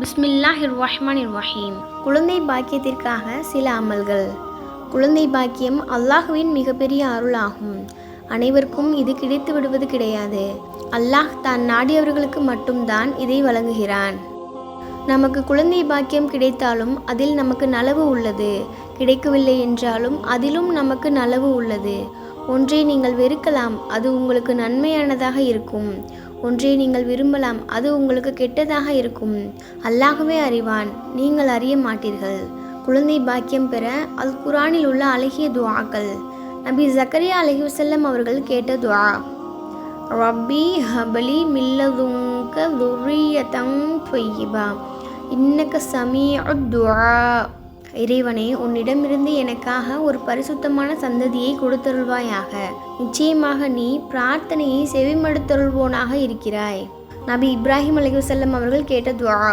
பிஸ்மில்லாஹிர் ரஹ்மான் ரஹீம் குழந்தை பாக்கியத்திற்காக சில அமல்கள். குழந்தை பாக்கியம் அல்லாஹுவின் மிகப்பெரிய அருளாகும். அனைவருக்கும் இது கிடைத்து விடுவது கிடையாது. அல்லாஹ் தான் நாடியவர்களுக்கு மட்டும்தான் இதை வழங்குகிறான். நமக்கு குழந்தை பாக்கியம் கிடைத்தாலும் அதில் நமக்கு நலவு உள்ளது. கிடைக்கவில்லை என்றாலும் அதிலும் நமக்கு நலவு உள்ளது. ஒன்றை நீங்கள் வெறுக்கலாம் அது உங்களுக்கு நன்மையானதாக இருக்கும். ஒன்றை நீங்கள் விரும்பலாம். அது உங்களுக்கு கெட்டதாக இருக்கும். அல்லாகவே அறிவான். நீங்கள் அறிய மாட்டீர்கள். குழந்தை பாக்கியம் பெற அல் குரானில் உள்ள அழகிய துவாக்கள் நபி ஜக்கரியா அலஹி அவர்கள் கேட்ட துவா ரப்பி ஹபலி மில்லதுங்க துரியதங் தொய்யிபா. இன்னக்க சமீ துவா இறைவனே உன்னிடமிருந்து எனக்காக ஒரு பரிசுத்தமான சந்ததியை கொடுத்தருள்வாயாக. நிச்சயமாக நீ பிரார்த்தனையை செவிமடுத்தருள்வோனாக இருக்கிறாய். நபி இப்ராஹிம் அலிகுசல்லம் அவர்கள் கேட்ட துவா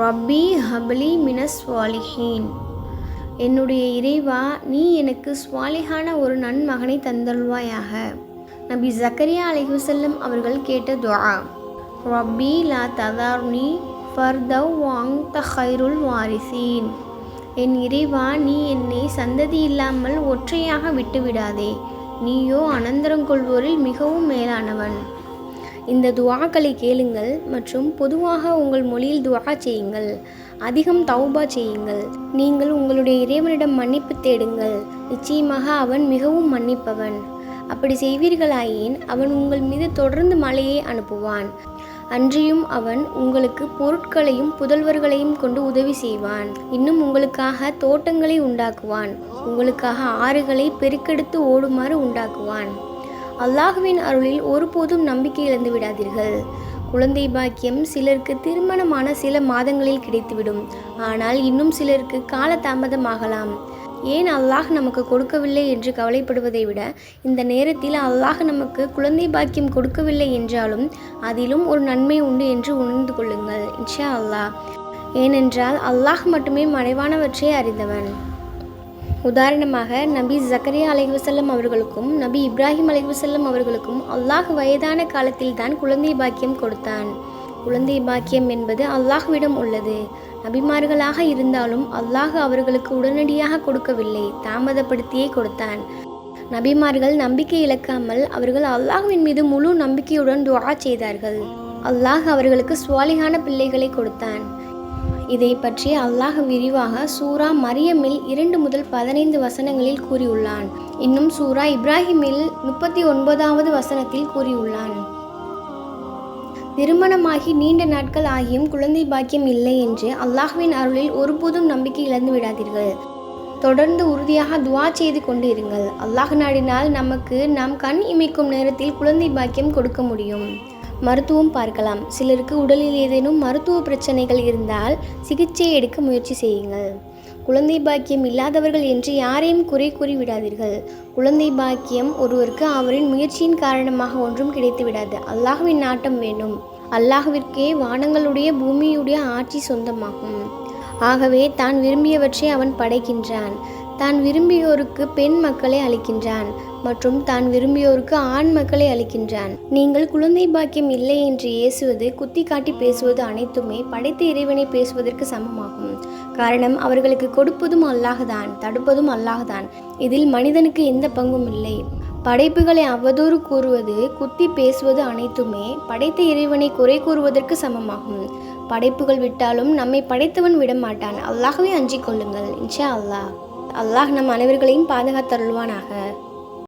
ரப்பி ஹபலி மினஸ் வாலிஹீன் என்னுடைய இறைவா நீ எனக்கு சுவாலிகான ஒரு நன்மகனை தந்தருள்வாயாக நபி ஜக்கரியா அலிகுசல்லம் அவர்கள் கேட்ட துவா ரப்பி லா ததார்னி ஃபர்தவ் வாங் தஹைருல் வாரிசீன். என் இறைவா நீ என்னை சந்ததி இல்லாமல் ஒற்றையாக விட்டுவிடாதே. நீயோ அனந்தரம் கொள்வோரில் மிகவும் மேலானவன். இந்த துவாக்களை கேளுங்கள் மற்றும் பொதுவாக உங்கள் மொழியில் துவா செய்யுங்கள். அதிகம் தௌபா செய்யுங்கள். நீங்கள் உங்களுடைய இறைவனிடம் மன்னிப்பு தேடுங்கள். நிச்சயமாக அவன் மிகவும் மன்னிப்பவன். அப்படி செய்வீர்களாயின் அவன் உங்கள் மீது தொடர்ந்து மழையை அனுப்புவான். அன்றியும் அவன் உங்களுக்கு பொருட்களையும் புதல்வர்களையும் கொண்டு உதவி செய்வான். இன்னும் உங்களுக்காக தோட்டங்களை உண்டாக்குவான். உங்களுக்காக ஆறுகளை பெருக்கெடுத்து ஓடுமாறு உண்டாக்குவான். அல்லாஹுவின் அருளில் ஒருபோதும் நம்பிக்கை இழந்து விடாதீர்கள். குழந்தை பாக்கியம் சிலருக்கு திருமணமான சில மாதங்களில் கிடைத்துவிடும். ஆனால் இன்னும் சிலருக்கு கால தாமதமாகலாம் ஏன் அல்லாஹ் நமக்கு கொடுக்கவில்லை என்று கவலைப்படுவதை விட இந்த நேரத்தில் அல்லாஹ் நமக்கு குழந்தை பாக்கியம் கொடுக்கவில்லை என்றாலும் அதிலும் ஒரு நன்மை உண்டு என்று உணர்ந்து கொள்ளுங்கள் இன்ஷா அல்லாஹ். ஏனென்றால் அல்லாஹ் மட்டுமே மறைவானவற்றை அறிந்தவன். உதாரணமாக நபி ஜக்கரியா அலைவசல்லம் அவர்களுக்கும் நபி இப்ராஹிம் அலைவசல்லம் அவர்களுக்கும் அல்லாஹ் வயதான காலத்தில் தான் குழந்தை பாக்கியம் கொடுத்தான். குழந்தை பாக்கியம் என்பது அல்லாஹ்விடம் உள்ளது. நபிமார்களாக இருந்தாலும் அல்லாஹ் அவர்களுக்கு உடனடியாக கொடுக்கவில்லை. தாமதப்படுத்தியே கொடுத்தான். நபிமார்கள் நம்பிக்கை இழக்காமல் அவர்கள் அல்லாஹ்வின் மீது முழு நம்பிக்கையுடன் துவா செய்தார்கள். அல்லாஹ் அவர்களுக்கு சுவாலிகான பிள்ளைகளை கொடுத்தான். இதை பற்றி அல்லாஹ் விரிவாக சூரா மரியமில் இரண்டு முதல் பதினைந்து வசனங்களில் கூறியுள்ளான். இன்னும் சூரா இப்ராஹிமில் முப்பத்தி ஒன்பதாவது வசனத்தில் கூறியுள்ளான். திருமணமாகி நீண்ட நாட்கள் ஆகியும் குழந்தை பாக்கியம் இல்லை என்று அல்லாஹ்வின் அருளில் ஒருபோதும் நம்பிக்கை இழந்து விடாதீர்கள். தொடர்ந்து உறுதியாக துவா செய்து கொண்டு இருங்கள் அல்லாஹ் நாடினால் நமக்கு நாம் கண் இமைக்கும் நேரத்தில் குழந்தை பாக்கியம் கொடுக்க முடியும். மருத்துவம் பார்க்கலாம். சிலருக்கு உடலில் ஏதேனும் மருத்துவ பிரச்சனைகள் இருந்தால் சிகிச்சை எடுக்க முயற்சி செய்யுங்கள். குழந்தை பாக்கியம் இல்லாதவர்கள் என்று யாரையும் குறை கூறி விடாதீர்கள் குழந்தை பாக்கியம் ஒருவருக்கு அவரின் முயற்சியின் காரணமாக ஒன்றும் கிடைத்து விடாது. அல்லாஹுவின் நாட்டம் வேண்டும். அல்லாஹுவிற்கே வானங்களுடைய பூமியுடைய ஆட்சி சொந்தமாகும். ஆகவே தான் விரும்பியவற்றை அவன் படைக்கின்றான். தான் விரும்பியோருக்கு பெண் மக்களை அளிக்கின்றான் மற்றும் தான் விரும்பியோருக்கு ஆண் மக்களை அளிக்கின்றான். நீங்கள் குழந்தை பாக்கியம் இல்லை என்று ஏசுவது குத்தி காட்டி பேசுவது அனைத்துமே படைத்த இறைவனை பேசுவதற்கு சமமாகும். காரணம் அவர்களுக்கு கொடுப்பதும் அல்லாஹ்தான் தடுப்பதும் அல்லாஹ்தான். இதில் மனிதனுக்கு எந்த பங்கும் இல்லை. படைப்புகளை அவதூறு கூறுவது குத்தி பேசுவது அனைத்துமே படைத்த இறைவனை குறை கூறுவதற்கு சமமாகும். படைப்புகள் விட்டாலும் நம்மை படைத்தவன் விடமாட்டான். அல்லாகவே அஞ்சிக் கொள்ளுங்கள் இன்ஷா அல்லாஹ். அல்லாஹ் நம் அனைவர்களையும் பாதுகாத்தருள்வானாக.